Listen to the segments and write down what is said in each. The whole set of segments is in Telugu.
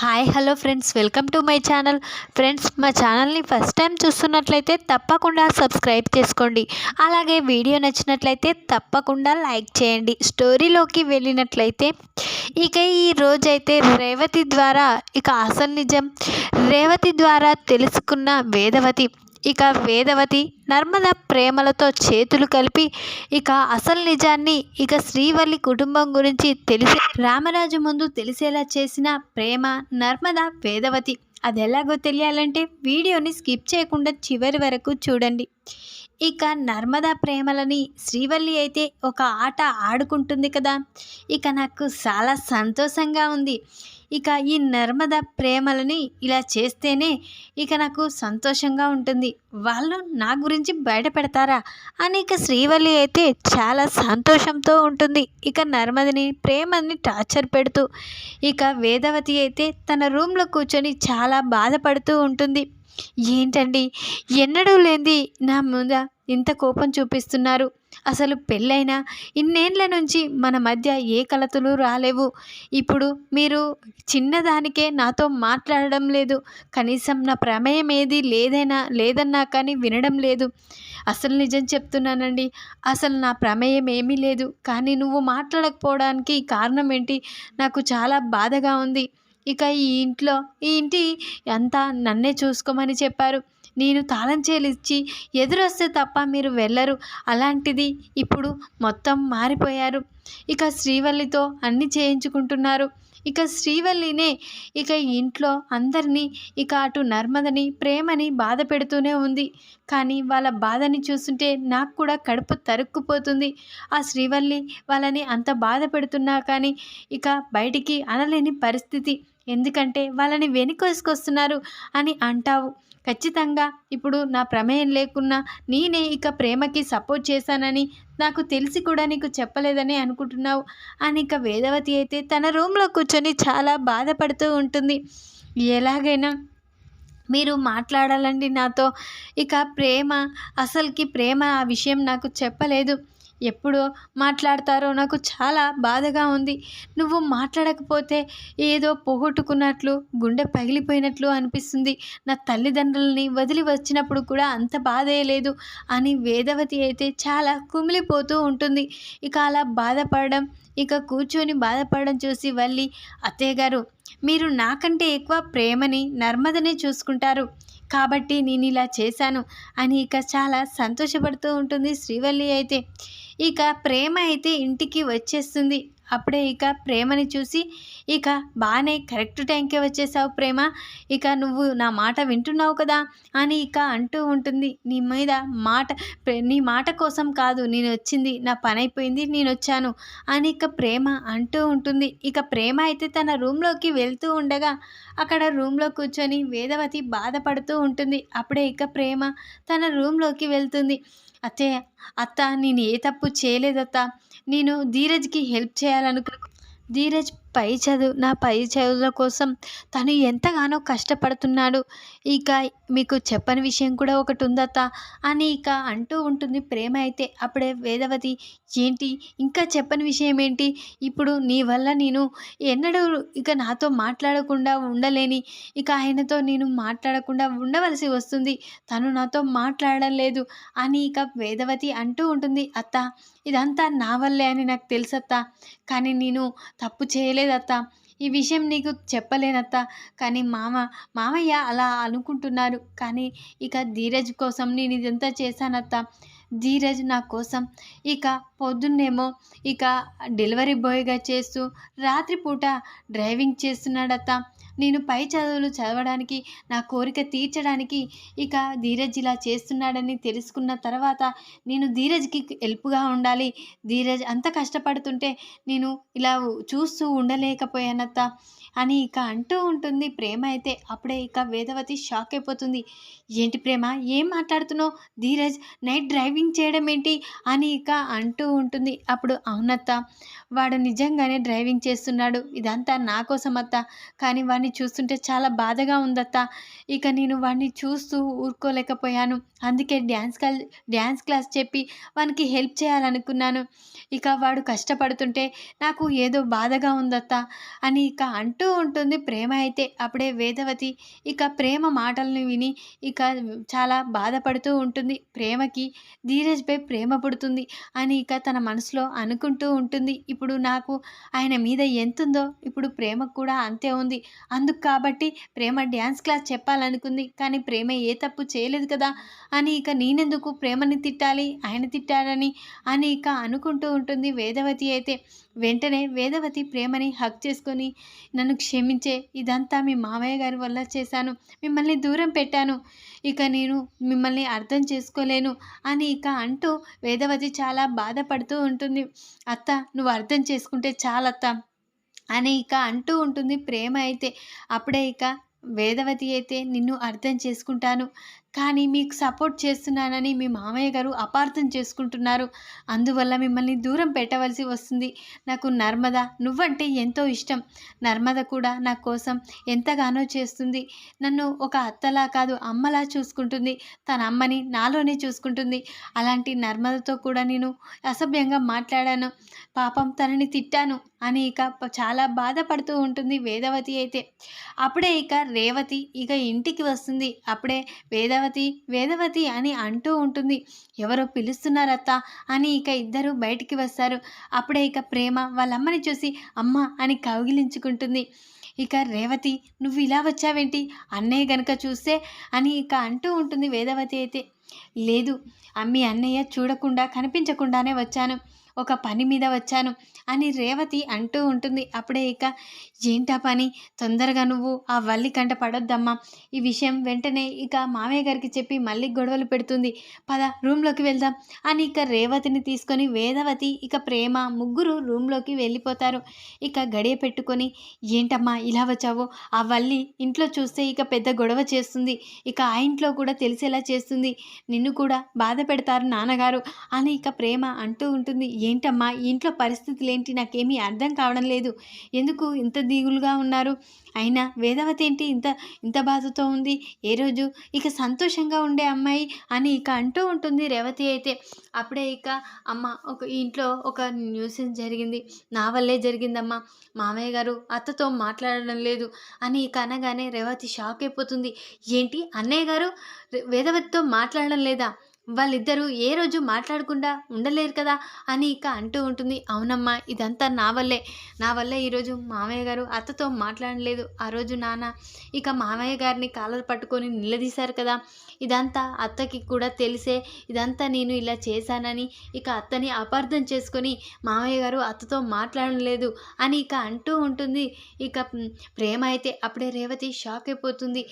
Hi hello friends welcome to my channel friends మా ఛానల్ని ఫస్ట్ టైం చూస్తున్నట్లయితే తప్పకుండా సబ్స్క్రైబ్ చేసుకోండి. అలాగే వీడియో నచ్చినట్లయితే తప్పకుండా లైక్ చేయండి. స్టోరీలోకి వెళ్ళినట్లయితే ఇక ఈ రోజైతే రేవతి ద్వారా ఇక అసలు నిజం రేవతి ద్వారా తెలుసుకున్న వేదవతి. ఇక వేదవతి నర్మద ప్రేమలతో చేతులు కలిపి ఇక అసలు నిజాన్ని ఇక శ్రీవల్లి కుటుంబం గురించి తెలిసి రామరాజు ముందు తెలిసేలా చేసిన ప్రేమ నర్మద వేదవతి. అది ఎలాగో తెలియాలంటే వీడియోని స్కిప్ చేయకుండా చివరి వరకు చూడండి. ఇక నర్మదా ప్రేమలని శ్రీవల్లి అయితే ఒక ఆట ఆడుకుంటుంది కదా. ఇక నాకు చాలా సంతోషంగా ఉంది. ఇక ఈ నర్మద ప్రేమలని ఇలా చేస్తేనే ఇక నాకు సంతోషంగా ఉంటుంది. వాళ్ళు నా గురించి బయట పెడతారా అని ఇక శ్రీవల్లి అయితే చాలా సంతోషంతో ఉంటుంది. ఇక నర్మదని ప్రేమని టార్చర్ పెడుతూ ఇక వేదవతి అయితే తన రూమ్లో కూర్చొని చాలా బాధపడుతూ ఉంటుంది. ఏంటండి? ఎన్నడూ లేనిది నా ముంద ఇంత కోపం చూపిస్తున్నారు. అసలు పెళ్ళైన ఇన్నేళ్ళ నుంచి మన మధ్య ఏ కలతలు రాలేవు. ఇప్పుడు మీరు చిన్నదానికే నాతో మాట్లాడడం లేదు. కనీసం నా ప్రమేయం ఏది లేదైనా లేదన్నా కానీ వినడం లేదు. అసలు నిజం చెప్తున్నానండి. అసలు నా ప్రమేయం ఏమీ లేదు. కానీ నువ్వు మాట్లాడకపోవడానికి కారణం ఏంటి? నాకు చాలా బాధగా ఉంది. ఇక ఈ ఇంట్లో ఈ ఇంటి అంతా నన్నే చూసుకోమని చెప్పారు. నేను తాళం చేలిచ్చి ఎదురొస్తే తప్ప మీరు వెళ్ళరు. అలాంటిది ఇప్పుడు మొత్తం మారిపోయారు. ఇక శ్రీవల్లితో అన్నీ చేయించుకుంటున్నారు. ఇక శ్రీవల్లినే ఇక ఇంట్లో అందరినీ ఇక అటు నర్మదని ప్రేమని బాధ పెడుతూనే ఉంది. కానీ వాళ్ళ బాధని చూస్తుంటే నాకు కూడా కడుపు తరుక్కుపోతుంది. ఆ శ్రీవల్లి వాళ్ళని అంత బాధ పెడుతున్నా కానీ ఇక బయటికి అనలేని పరిస్థితి. ఎందుకంటే వాళ్ళని వెనుకొసుకొస్తున్నారు అని అంటావు. ఖచ్చితంగా ఇప్పుడు నా ప్రమేయం లేకున్నా నేనే ఇక ప్రేమకి సపోర్ట్ చేశానని నాకు తెలిసి కూడా నీకు చెప్పలేదని అనుకుంటున్నావు. అని ఇక వేదవతి అయితే తన రూమ్లో కూర్చొని చాలా బాధపడుతూ ఉంటుంది. ఎలాగైనా మీరు మాట్లాడాలండి నాతో. ఇక ప్రేమ అసలుకి ప్రేమ ఆ విషయం నాకు చెప్పలేదు. ఎప్పుడు మాట్లాడతారో నాకు చాలా బాధగా ఉంది. నువ్వు మాట్లాడకపోతే ఏదో పోగొట్టుకున్నట్లు గుండె పగిలిపోయినట్లు అనిపిస్తుంది. నా తల్లిదండ్రులని వదిలి వచ్చినప్పుడు కూడా అంత బాధే లేదు అని వేదవతి అయితే చాలా కుమిలిపోతూ ఉంటుంది. ఇక అలా బాధపడడం ఇక కూర్చొని బాధపడడం చూసి వల్లి అత్తయ్య గారు మీరు నాకంటే ఎక్కువ ప్రేమని నర్మదనే చూసుకుంటారు. కాబట్టి నేను ఇలా చేశాను అని ఇక చాలా సంతోషపడుతూ ఉంటుంది శ్రీవల్లి అయితే. ఇక ప్రేమ అయితే ఇంటికి వచ్చేస్తుంది. అప్పుడే ఇక ప్రేమని చూసి ఇక బాగానే కరెక్ట్ టైంకే వచ్చేసావు ప్రేమ. ఇక నువ్వు నా మాట వింటున్నావు కదా అని ఇక అంటూ ఉంటుంది. నీ మీద మాట నీ మాట కోసం కాదు నేను వచ్చింది నా పని అయిపోయింది నేను వచ్చాను అని ఇక ప్రేమ అంటూ ఉంటుంది. ఇక ప్రేమ అయితే తన రూమ్లోకి వెళ్తూ ఉండగా అక్కడ రూమ్లో కూర్చొని వేదవతి బాధపడుతూ ఉంటుంది. అప్పుడే ఇక ప్రేమ తన రూమ్లోకి వెళ్తుంది. అత్తయ్య అత్త నేను ఏ తప్పు చేయలేదత్త. నేను ధీరజ్కి హెల్ప్ చేయాలనుకు ధీరజ్ పై చదువు నా పై చదువుల కోసం తను ఎంతగానో కష్టపడుతున్నాడు. ఇక మీకు చెప్పని విషయం కూడా ఒకటి ఉందత్త. అని ఇక అంటూ ఉంటుంది ప్రేమ అయితే. అప్పుడే వేదవతి ఏంటి? ఇంకా చెప్పని విషయం ఏంటి? ఇప్పుడు నీ వల్ల నేను ఎన్నడూ ఇక నాతో మాట్లాడకుండా ఉండలేని. ఇక ఆయనతో నేను మాట్లాడకుండా ఉండవలసి వస్తుంది. తను నాతో మాట్లాడడం లేదు అని ఇక వేదవతి అంటూ ఉంటుంది. అత్త ఇదంతా నా వల్లే అని నాకు తెలుసత్తా. కానీ నేను తప్పు చేయలేదత్తా ఈ విషయం నీకు చెప్పలేనత్త కానీ మామ మామయ్య అలా అనుకుంటున్నారు. కానీ ఇక ధీరజ్ కోసం నేను ఇదంతా చేశానత్త. ధీరజ్ నా కోసం. ఇక పొద్దున్నేమో ఇక డెలివరీ బాయ్గా చేస్తూ రాత్రిపూట డ్రైవింగ్ చేస్తున్నాడత్త. నేను పై చదువులు చదవడానికి నా కోరిక తీర్చడానికి ఇక ధీరజ్ ఇలా చేస్తున్నాడని తెలుసుకున్న తర్వాత నేను ధీరజ్కి హెల్ప్గా ఉండాలి. ధీరజ్ అంత కష్టపడుతుంటే నేను ఇలా చూస్తూ ఉండలేకపోయానత్త అని ఇక అంటూ ఉంటుంది. ప్రేమ అయితే అప్పుడే ఇక వేదవతి షాక్ అయిపోతుంది. ఏంటి ప్రేమ? ఏం మాట్లాడుతున్నావు? ధీరజ్ నైట్ డ్రైవింగ్ చేయడం ఏంటి? అని ఇక అంటూ ఉంటుంది. అప్పుడు అవునత్త వాడు నిజంగానే డ్రైవింగ్ చేస్తున్నాడు. ఇదంతా నా కోసం అత్త కానీ వాడిని చూస్తుంటే చాలా బాధగా ఉందత్త. ఇక నేను వాడిని చూస్తూ ఊరుకోలేకపోయాను. అందుకే డ్యాన్స్ క్లాస్ డ్యాన్స్ క్లాస్ చెప్పి వానికి హెల్ప్ చేయాలనుకున్నాను. ఇక వాడు కష్టపడుతుంటే నాకు ఏదో బాధగా ఉందత్త అని ఇక అంటూ ఉంటుంది ప్రేమ అయితే అప్పుడే వేదవతి. ఇక ప్రేమ మాటలను విని ఇక చాలా బాధపడుతూ ఉంటుంది. ప్రేమకి ధీరజ్పై ప్రేమ పుడుతుంది అని ఇక తన మనసులో అనుకుంటూ ఉంటుంది. ఇప్పుడు నాకు ఆయన మీద ఎంతుందో ఇప్పుడు ప్రేమకు కూడా అంతే ఉంది. అందుకు కాబట్టి ప్రేమ డ్యాన్స్ క్లాస్ చెప్పాలనుకుంది. కానీ ప్రేమ ఏ తప్పు చేయలేదు కదా. అని ఇక నేనెందుకు ప్రేమని తిట్టాలి? ఆయన తిట్టారని అని ఇక అనుకుంటూ ఉంటుంది వేదవతి అయితే. వెంటనే వేదవతి ప్రేమని హక్ చేసుకొని నన్ను క్షమించే ఇదంతా మీ మామయ్య గారి వల్ల చేశాను. మిమ్మల్ని దూరం పెట్టాను. ఇక నేను మిమ్మల్ని అర్థం చేసుకోలేను అని ఇక అంటూ వేదవతి చాలా బాధపడుతూ ఉంటుంది. అత్త నువ్వు అర్థం చేసుకుంటే చాలత్త. అని ఇక అంటూ ఉంటుంది. ప్రేమ అయితే అప్పుడే ఇక వేదవతి అయితే నిన్ను అర్థం చేసుకుంటాను. కానీ మీకు సపోర్ట్ చేస్తున్నానని మీ మామయ్య గారు అపార్థం చేసుకుంటున్నారు. అందువల్ల మిమ్మల్ని దూరం పెట్టవలసి వస్తుంది. నాకు నర్మద నువ్వంటే ఎంతో ఇష్టం. నర్మద కూడా నా కోసం ఎంతగానో చేస్తుంది. నన్ను ఒక అత్తలా కాదు అమ్మలా చూసుకుంటుంది. తన అమ్మని నాలోనే చూసుకుంటుంది. అలాంటి నర్మదతో కూడా నేను అసభ్యంగా మాట్లాడాను. పాపం తనని తిట్టాను అని ఇక చాలా బాధపడుతూ ఉంటుంది వేదవతి అయితే. అప్పుడే ఇక రేవతి ఇక ఇంటికి వస్తుంది. అప్పుడే వేదవతి వేదవతి అని అంటూ ఉంటుంది. ఎవరో పిలుస్తున్నారత్త అని ఇక ఇద్దరు బయటికి వస్తారు. అప్పుడే ఇక ప్రేమ వాళ్ళమ్మని చూసి అమ్మ అని కౌగిలించుకుంటుంది. ఇక రేవతి నువ్వు ఇలా వచ్చావేంటి? అన్నయ్య గనక చూస్తే అని ఇక అంటూ ఉంటుంది వేదవతి అయితే. లేదు మీ అన్నయ్య చూడకుండా కనిపించకుండానే వచ్చాను. ఒక పని మీద వచ్చాను అని రేవతి అంటూ ఉంటుంది. అప్పుడే ఇక ఏంటా పని? తొందరగా నువ్వు ఆ వల్లి కంట పడొద్దమ్మా. ఈ విషయం వెంటనే ఇక మామయ్య గారికి చెప్పి మళ్ళీ గొడవలు పెడుతుంది. పద రూమ్లోకి వెళ్దాం అని ఇక రేవతిని తీసుకొని వేదవతి ఇక ప్రేమ ముగ్గురు రూమ్లోకి వెళ్ళిపోతారు. ఇక గడియ పెట్టుకొని ఏంటమ్మా ఇలా వచ్చావు? ఆ వల్లి ఇంట్లో చూస్తే ఇక పెద్ద గొడవ చేస్తుంది. ఇక ఆ ఇంట్లో కూడా తెలిసేలా చేస్తుంది. నిన్ను కూడా బాధ పెడతారు నాన్నగారు అని ఇక ప్రేమ అంటూ ఉంటుంది. ఏంటమ్మా ఇంట్లో పరిస్థితులు ఏంటి నాకేమీ అర్థం కావడం లేదు. ఎందుకు ఇంత దిగులుగా ఉన్నారు? అయినా వేదవతి ఏంటి? ఇంత ఇంత బాధతో ఉంది. ఏ రోజు? ఇక సంతోషంగా ఉండే అమ్మాయి అని ఇక అంటూ ఉంటుంది రేవతి అయితే. అప్పుడే ఇక అమ్మ ఒక ఇంట్లో ఒక న్యూసెన్స్ జరిగింది. నా వల్లే జరిగిందమ్మా. మామయ్య గారు అత్తతో మాట్లాడడం లేదు అని ఇక అనగానే రేవతి షాక్ అయిపోతుంది. ఏంటి? అన్నయ్య గారు వేదవతితో మాట్లాడడం లేదా? వాళ్ళిద్దరూ ఏ రోజు మాట్లాడకుండా ఉండలేరు కదా అని ఇక అంటూ ఉంటుంది. అవునమ్మా ఇదంతా నా వల్లే. నా వల్లే ఈరోజు మామయ్య గారు అత్తతో మాట్లాడలేదు. ఆ రోజు నాన్న ఇక మామయ్య గారిని కాలర్ పట్టుకొని నిలదీశారు కదా. ఇదంతా అత్తకి కూడా తెలిసే ఇదంతా నేను ఇలా చేశానని ఇక అత్తని అపార్థం చేసుకొని మామయ్య గారు అత్తతో మాట్లాడడం లేదు అని ఇక అంటూ ఉంటుంది. ఇక ప్రేమ అయితే అప్పుడే రేవతి షాక్ అయిపోతుంది.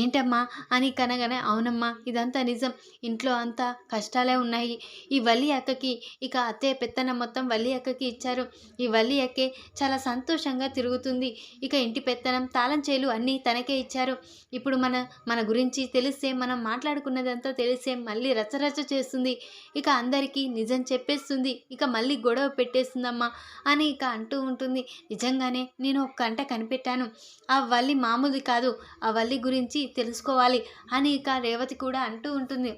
ఏంటమ్మా అని కనగానే అవునమ్మా ఇదంతా నిజం. ఇంట్లో అంతా కష్టాలే ఉన్నాయి. ఈ వల్లి అక్కకి ఇక అత్తే పెత్తనం మొత్తం వల్లి అక్కకి ఇచ్చారు. ఈ వల్లి అక్కే చాలా సంతోషంగా తిరుగుతుంది. ఇక ఇంటి పెత్తనం తాళం చేలు అన్నీ తనకే ఇచ్చారు. ఇప్పుడు మన మన గురించి తెలిస్తే మనం మాట్లాడుకున్నదంతా తెలిస్తే మళ్ళీ రచరచ చేస్తుంది. ఇక అందరికీ నిజం చెప్పేస్తుంది. ఇక మళ్ళీ గొడవ పెట్టేస్తుందమ్మా అని ఇక అంటూ ఉంటుంది. నిజంగానే నేను ఒక గంట కనిపెట్టాను. ఆ వల్లి మామూలు కాదు. ఆ వల్లి గురించి తెలుసుకోవాలి అని ఇక రేవతి కూడా అంటూ ఉంటుంది.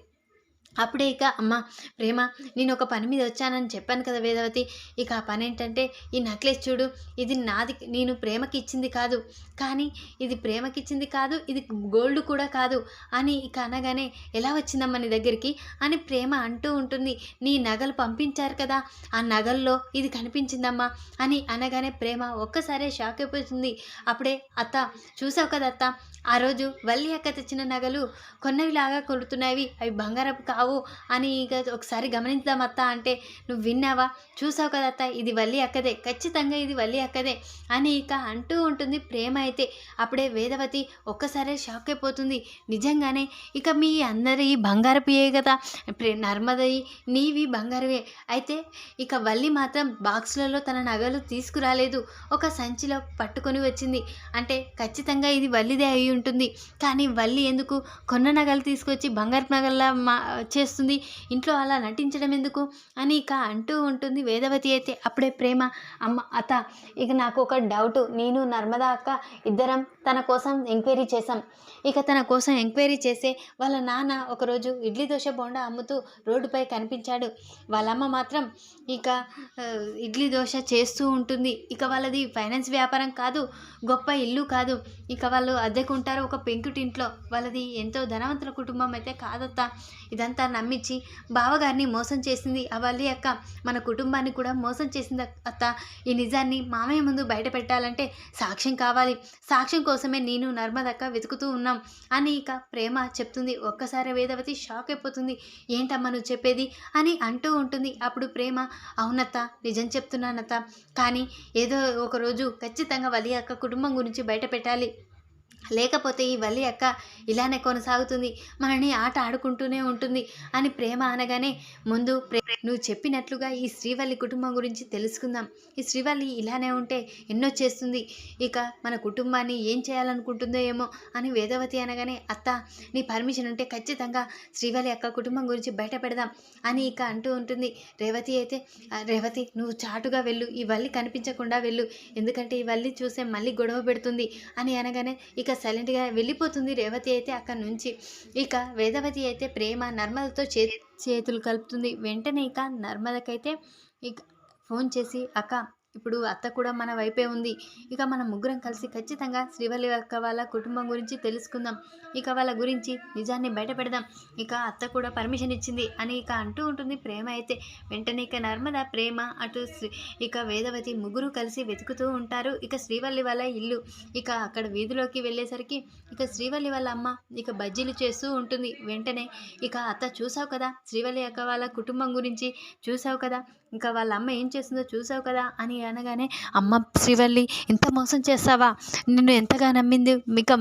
అప్పుడే ఇక అమ్మ ప్రేమ నేను ఒక పని మీద వచ్చానని చెప్పాను కదా వేదవతి. ఇక ఆ పని ఏంటంటే ఈ నెక్లెస్ చూడు ఇది నాది నేను ప్రేమకి ఇచ్చింది కాదు. కానీ ఇది ప్రేమకి ఇచ్చింది కాదు ఇది గోల్డ్ కూడా కాదు అని ఇక అనగానే ఎలా వచ్చిందమ్మా నీ దగ్గరికి? అని ప్రేమ అంటూ ఉంటుంది. నీ నగలు పంపించారు కదా ఆ నగల్లో ఇది కనిపించిందమ్మా అని అనగానే ప్రేమ ఒక్కసారే షాక్ అయిపోతుంది. అప్పుడే అత్త చూసావు కదా అత్త ఆ రోజు వల్లి అక్క తెచ్చిన నగలు కొన్నవిలాగా కొడుతున్నవి అవి బంగారపు కావు అని ఇక ఒకసారి గమనించదాం అత్త అంటే నువ్వు విన్నావా? చూసావు కదా అత్త ఇది వల్లి అక్కదే ఖచ్చితంగా ఇది వల్లి అక్కదే అని ఇక అంటూ ఉంటుంది ప్రేమ అయితే. అప్పుడే వేదవతి ఒక్కసారే షాక్ అయిపోతుంది. నిజంగానే ఇక మీ అందరి బంగారపుయే కదా ప్రే- నర్మదయి నీవి బంగారవే. అయితే ఇక వల్లి మాత్రం బాక్స్లలో తన నగలు తీసుకురాలేదు. ఒక సంచిలో పట్టుకొని వచ్చింది. అంటే ఖచ్చితంగా ఇది వల్లిదే అయి ఉంటుంది. కానీ వల్లి ఎందుకు? కొన్న నగలు తీసుకొచ్చి బంగారు నగల్లా మా వచ్చేస్తుంది. ఇంట్లో అలా నటించడం ఎందుకు అని ఇక అంటూ ఉంటుంది. వేదవతి అయితే అప్పుడే ప్రేమ. అమ్మ అత్త ఇక నాకు ఒక డౌట్. నేను నర్మదా అక్క ఇద్దరం తన కోసం ఎంక్వైరీ చేశాం. ఇక తన కోసం ఎంక్వైరీ చేసే వాళ్ళ నాన్న ఒకరోజు ఇడ్లీ దోశ బోండా అమ్ముతూ రోడ్డుపై కనిపించాడు. వాళ్ళమ్మ మాత్రం ఇక ఇడ్లీ దోశ చేస్తూ ఉంటుంది. ఇక వాళ్ళది ఫైనాన్స్ వ్యాపారం కాదు గొప్ప ఇల్లు కాదు. ఇక వాళ్ళు అద్దెకుంటారు ఒక పెంకుటింట్లో. వాళ్ళది ఎంతో ధనవంతుల కుటుంబం అయితే కాదత్తా. ఇదంతా నమ్మించి బావగారిని మోసం చేసింది ఆ అక్క. మన కుటుంబాన్ని కూడా మోసం చేసింది అత్త. ఈ నిజాన్ని మామయ్య ముందు బయట పెట్టాలంటే సాక్ష్యం కావాలి. సాక్ష్యం కోసమే నేను నర్మదక్క వెతుకుతూ ఉన్నాం అని ఇక ప్రేమ చెప్తుంది. ఒక్కసారి వేదవతి షాక్ అయిపోతుంది. ఏంటమ్మా నువ్వు చెప్పేది? అని అంటూ ఉంటుంది. అప్పుడు ప్రేమ అవునత్త నిజం చెప్తున్నానత్త. కానీ ఏదో ఒకరోజు ఖచ్చితంగా వలి అక్క కుటుంబం గురించి బయట పెట్టాలి. లేకపోతే ఈ వల్లి అక్క ఇలానే కొనసాగుతుంది. మనని ఆట ఆడుకుంటూనే ఉంటుంది అని ప్రేమ అనగానే ముందు నువ్వు చెప్పినట్లుగా ఈ శ్రీవల్లి కుటుంబం గురించి తెలుసుకుందాం. ఈ శ్రీవల్లి ఇలానే ఉంటే ఎన్నో చేస్తుంది. ఇక మన కుటుంబాన్ని ఏం చేయాలనుకుంటుందో ఏమో అని వేదవతి అనగానే అత్త నీ పర్మిషన్ ఉంటే ఖచ్చితంగా శ్రీవల్లి అక్క కుటుంబం గురించి బయట పెడదాం అని ఇక అంటూ ఉంటుంది. రేవతి అయితే రేవతి నువ్వు చాటుగా వెళ్ళు. ఈ వల్లి కనిపించకుండా వెళ్ళు. ఎందుకంటే ఈ వల్లి చూసే మళ్ళీ గొడవ పెడుతుంది అని అనగానే ఇక సైలెంట్గా వెళ్ళిపోతుంది రేవతి అయితే అక్కడ నుంచి. ఇక వేదవతి అయితే ప్రేమ నర్మలతో చే చేతులు కలుపుతుంది. వెంటనే ఇక నర్మదకైతే ఇక ఫోన్ చేసి అక్క ఇప్పుడు అత్త కూడా మన వైపే ఉంది. ఇక మనం ముగ్గురం కలిసి ఖచ్చితంగా శ్రీవల్లి అక్క వాళ్ళ కుటుంబం గురించి తెలుసుకుందాం. ఇక వాళ్ళ గురించి నిజాన్ని బయట పెడదాం. ఇక అత్త కూడా పర్మిషన్ ఇచ్చింది అని ఇక అంటూ ఉంటుంది ప్రేమ అయితే. వెంటనే ఇక నర్మద ప్రేమ అటు ఇక వేదవతి ముగ్గురు కలిసి వెతుకుతూ ఉంటారు. ఇక శ్రీవల్లి వాళ్ళ ఇల్లు. ఇక అక్కడ వీధిలోకి వెళ్ళేసరికి ఇక శ్రీవల్లి వాళ్ళ అమ్మ ఇక బజ్జీలు చేస్తూ ఉంటుంది. వెంటనే ఇక అత్త చూసావు కదా? శ్రీవల్లి అక్క వాళ్ళ కుటుంబం గురించి చూసావు కదా? ఇంకా వాళ్ళ అమ్మ ఏం చేస్తుందో చూసావు కదా? అని అనగానే అమ్మ శ్రీవల్లి ఇంత మోసం చేస్తావా నిన్ను ఎంతగా నమ్మింది? ఇక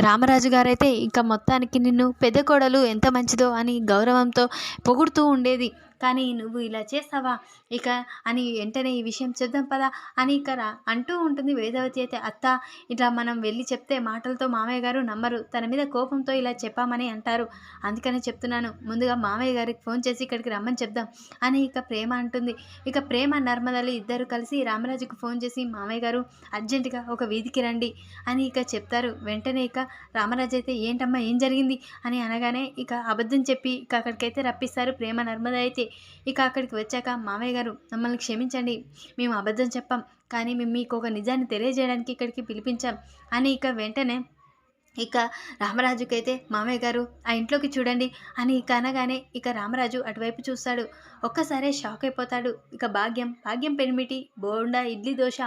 రామరాజు గారైతే ఇంకా మొత్తానికి నిన్ను పెద్ద కోడలు ఎంత మంచిదో అని గౌరవంతో పొగుడుతూ ఉండేది. కానీ నువ్వు ఇలా చేస్తావా? ఇక అని వెంటనే ఈ విషయం చెప్దాం పదా అని ఇక రా- అంటూ ఉంటుంది వేదవతి అయితే. అత్త ఇట్లా మనం వెళ్ళి చెప్తే మాటలతో మామయ్య గారు నమ్మరు. తన మీద కోపంతో ఇలా చెప్పామని అంటారు. అందుకనే చెప్తున్నాను. ముందుగా మామయ్య గారికి ఫోన్ చేసి ఇక్కడికి రమ్మని చెప్దాం అని ఇక ప్రేమ అంటుంది. ఇక ప్రేమ నర్మదలు ఇద్దరు కలిసి రామరాజుకు ఫోన్ చేసి మామయ్య గారు అర్జెంటుగా ఒక వీధికి రండి అని ఇక చెప్తారు. వెంటనే ఇక రామరాజు అయితే ఏంటమ్మా ఏం జరిగింది? అని అనగానే ఇక అబద్ధం చెప్పి ఇక అక్కడికైతే రప్పిస్తారు ప్రేమ నర్మద అయితే. ఇక అక్కడికి వచ్చాక మామయ్య గారు మమ్మల్ని క్షమించండి. మేము అబద్ధం చెప్పాం. కానీ మేము మీకు ఒక నిజాన్ని తెలియజేయడానికి ఇక్కడికి పిలిపించాం అని ఇక వెంటనే ఇక రామరాజుకైతే మామయ్య గారు ఆ ఇంట్లోకి చూడండి అని ఇక అనగానే ఇక రామరాజు అటువైపు చూస్తాడు. ఒక్కసారే షాక్ అయిపోతాడు. ఇక భాగ్యం భాగ్యం పెనిమిటి బోండా ఇడ్లీ దోశ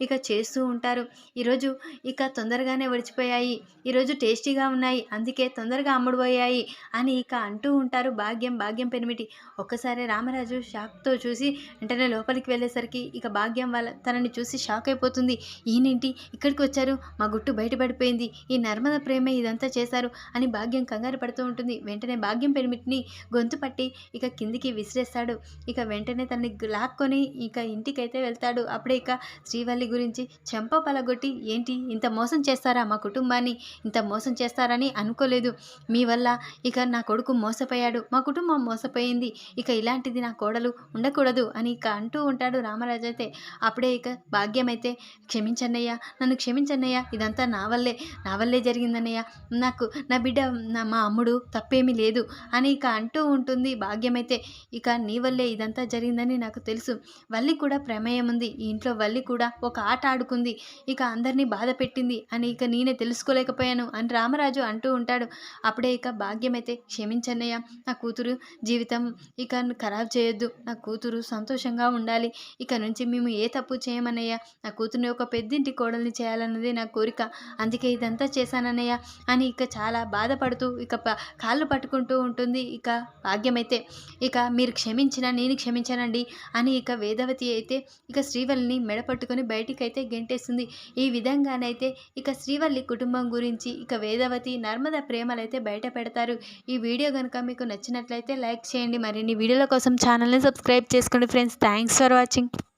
ఇక చేస్తూ ఉంటారు. ఈరోజు ఇక తొందరగానే ఒడిచిపోయాయి ఈరోజు టేస్టీగా ఉన్నాయి. అందుకే తొందరగా అమ్ముడుపోయాయి అని ఇక అంటూ ఉంటారు భాగ్యం భాగ్యం పెనిమిటి. ఒక్కసారి రామరాజు షాక్తో చూసి వెంటనే లోపలికి వెళ్ళేసరికి ఇక భాగ్యం వాళ్ళ తనని చూసి షాక్ అయిపోతుంది. ఈయనేంటి? ఇక్కడికి వచ్చారు? మా గుట్టు బయటపడిపోయింది. ఈ నర్మద ప్రేమ ఇదంతా చేశారు అని భాగ్యం కంగారు పడుతూ ఉంటుంది. వెంటనే భాగ్యం పెనిమిటిని గొంతు పట్టి ఇక కిందికి విసిరేస్తాడు. ఇక వెంటనే తనని లాక్కొని ఇక ఇంటికైతే వెళ్తాడు. అప్పుడే ఇక శ్రీవల్లి గురించి చెంప పలగొట్టి ఏంటి ఇంత మోసం చేస్తారా మా కుటుంబాన్ని? ఇంత మోసం చేస్తారని అనుకోలేదు. మీ వల్ల ఇక నా కొడుకు మోసపోయాడు. మా కుటుంబం మోసపోయింది. ఇక ఇలాంటిది నా కోడలు ఉండకూడదు అని ఇక అంటూ ఉంటాడు రామరాజు అయితే. అప్పుడే ఇక భాగ్యం అయితే క్షమించన్నయ్యా నన్ను క్షమించన్నయ్యా ఇదంతా నా వల్లే. నా వల్లే జరిగిందన్నయ్య. నాకు నా బిడ్డ నా మా అమ్ముడు తప్పేమీ లేదు అని ఇక అంటూ ఉంటుంది. భాగ్యమైతే ఇక నీ వల్లే ఇదంతా జరిగిందని నాకు తెలుసు. వల్లి కూడా ప్రమేయం ఉంది. ఈ ఇంట్లో వల్లి కూడా ఒక ఆట ఆడుకుంది. ఇక అందరినీ బాధ పెట్టింది అని ఇక నేనే తెలుసుకోలేకపోయాను అని రామరాజు అంటూ ఉంటాడు. అప్పుడే ఇక భాగ్యమైతే క్షమించన్నయ్య. నా కూతురు జీవితం ఇక ఖరాబ్ చేయొద్దు. నా కూతురు సంతోషంగా ఉండాలి. ఇక నుంచి మేము ఏ తప్పు చేయమన్నయ్య? నా కూతురుని ఒక పెద్దింటి కోడల్ని చేయాలన్నది నా కోరిక. అందుకే ఇదంతా చేశాను చేశానన్నయ్య అని ఇక చాలా బాధపడుతూ ఇక ప- కాళ్ళు పట్టుకుంటూ ఉంటుంది. ఇక భాగ్యమైతే ఇక మీరు క్షమించిన నేను క్షమించానండి అని ఇక వేదవతి అయితే ఇక శ్రీవల్లిని మెడపట్టుకొని బయటికి బయటికైతే గెంటేస్తుంది. ఈ విధంగానైతే ఇక శ్రీవల్లి కుటుంబం గురించి ఇక వేదవతి నర్మద ప్రేమలైతే బయట పెడతారు. ఈ వీడియో కనుక మీకు నచ్చినట్లయితే లైక్ చేయండి. మరిన్ని వీడియోల కోసం ఛానల్ని సబ్స్క్రైబ్ చేసుకోండి ఫ్రెండ్స్. Thanks for watching.